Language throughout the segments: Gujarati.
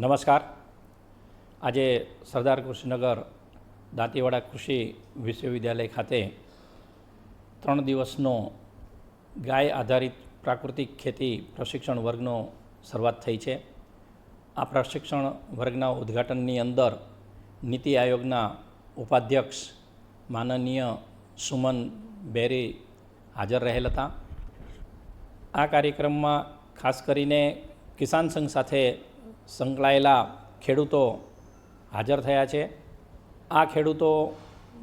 નમસ્કાર. આજે સરદાર કૃષિનગર દાંતીવાડા કૃષિ વિશ્વવિદ્યાલય ખાતે ત્રણ દિવસનો ગાય આધારિત પ્રાકૃતિક ખેતી પ્રશિક્ષણ વર્ગનો શરૂઆત થઈ છે. આ પ્રશિક્ષણ વર્ગના ઉદ્ઘાટનની અંદર નીતિ આયોગના ઉપાધ્યક્ષ માનનીય સુમન બેરી હાજર રહેલ હતા. આ કાર્યક્રમમાં ખાસ કરીને કિસાન સંઘ સાથે સંકળાયેલા ખેડૂતો હાજર થયા છે. આ ખેડૂતો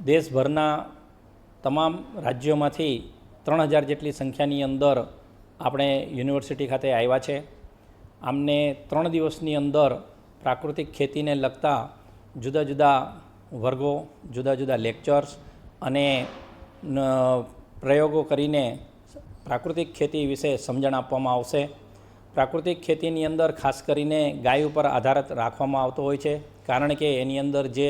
દેશભરના તમામ રાજ્યોમાંથી ત્રણ હજાર જેટલી સંખ્યાની અંદર આપણે યુનિવર્સિટી ખાતે આવ્યા છે. આમને ત્રણ દિવસની અંદર પ્રાકૃતિક ખેતીને લગતા જુદા જુદા વર્ગો, જુદા જુદા લેક્ચર્સ અને પ્રયોગો કરીને પ્રાકૃતિક ખેતી વિશે સમજણ આપવામાં આવશે. પ્રાકૃતિક ખેતીની અંદર ખાસ કરીને ગાય ઉપર આધાર રાખવામાં આવતો હોય છે. કારણ કે એની અંદર જે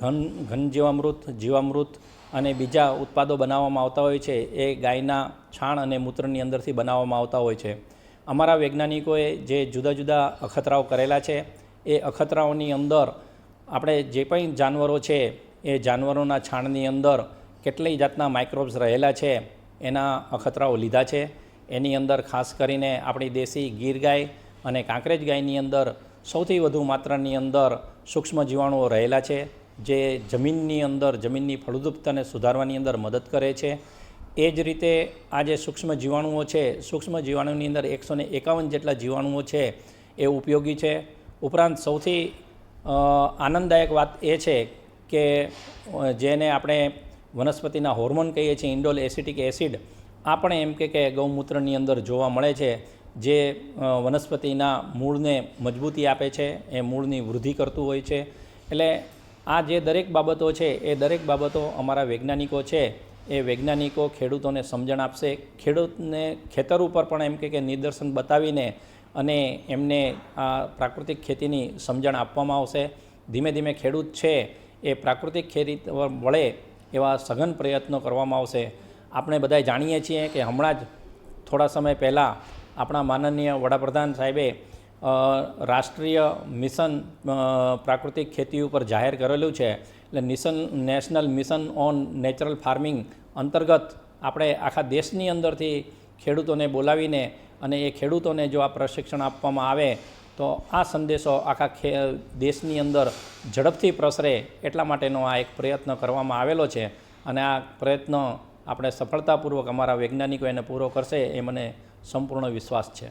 ઘન ઘન જીવામૃત જીવામૃત અને બીજા ઉત્પાદો બનાવવામાં આવતા હોય છે, એ ગાયના છાણ અને મૂત્રની અંદરથી બનાવવામાં આવતા હોય છે. અમારા વૈજ્ઞાનિકોએ જે જુદા જુદા અખતરાઓ કરેલા છે, એ અખતરાઓની અંદર આપણે જે પણ જાનવરો છે, એ જાનવરોના છાણની અંદર કેટલી જાતના માઇક્રોબ્સ રહેલા છે, એના અખતરાઓ લીધા છે. એની અંદર ખાસ કરીને આપણી દેશી ગીર ગાય અને કાંકરેજ ગાયની અંદર સૌથી વધુ માત્રાની અંદર સૂક્ષ્મ જીવાણુઓ રહેલા છે, જે જમીનની અંદર, જમીનની ફળદ્રુપતાને સુધારવાની અંદર મદદ કરે છે. એ જ રીતે આ જે સૂક્ષ્મ જીવાણુઓ છે, સૂક્ષ્મ જીવાણુની અંદર એકસો ને એકાવન જેટલા જીવાણુઓ છે એ ઉપયોગી છે. ઉપરાંત સૌથી આનંદદાયક વાત એ છે કે જેને આપણે વનસ્પતિના હોર્મોન કહીએ છીએ, ઇન્ડોલ એસિટિક એસિડ આ પણ એમ કે કે ગૌમૂત્રની અંદર જોવા મળે છે, જે વનસ્પતિના મૂળને મજબૂતી આપે છે, એ મૂળની વૃદ્ધિ કરતું હોય છે. એટલે આ જે દરેક બાબતો છે, એ દરેક બાબતો અમારા વૈજ્ઞાનિકો છે, એ વૈજ્ઞાનિકો ખેડૂતોને સમજણ આપશે. ખેડૂતને ખેતર ઉપર પણ એમ કે નિદર્શન બતાવીને અને એમને આ પ્રાકૃતિક ખેતીની સમજણ આપવામાં આવશે. ધીમે ધીમે ખેડૂત છે, એ પ્રાકૃતિક ખેતી વળે એવા સઘન પ્રયત્નો કરવામાં આવશે. આપણે બધા જાણીએ છીએ કે હમણાં જ થોડા સમય પહેલાં આપણા માનનીય વડાપ્રધાન સાહેબે રાષ્ટ્રીય મિશન પ્રાકૃતિક ખેતી ઉપર જાહેર કરેલું છે. એટલે mission national mission on natural farming અંતર્ગત આપણે આખા દેશની અંદરથી ખેડૂતોને બોલાવીને અને એ ખેડૂતોને જો આ પ્રશિક્ષણ આપવામાં આવે, તો આ સંદેશો આખા દેશની અંદર ઝડપથી પ્રસરે એટલા માટેનો આ એક પ્રયત્ન કરવામાં આવેલો છે. અને આ પ્રયત્ન આપણે સફળતાપૂર્વક અમારા વૈજ્ઞાનિકો એને પૂરો કરશે એ મને સંપૂર્ણ વિશ્વાસ છે.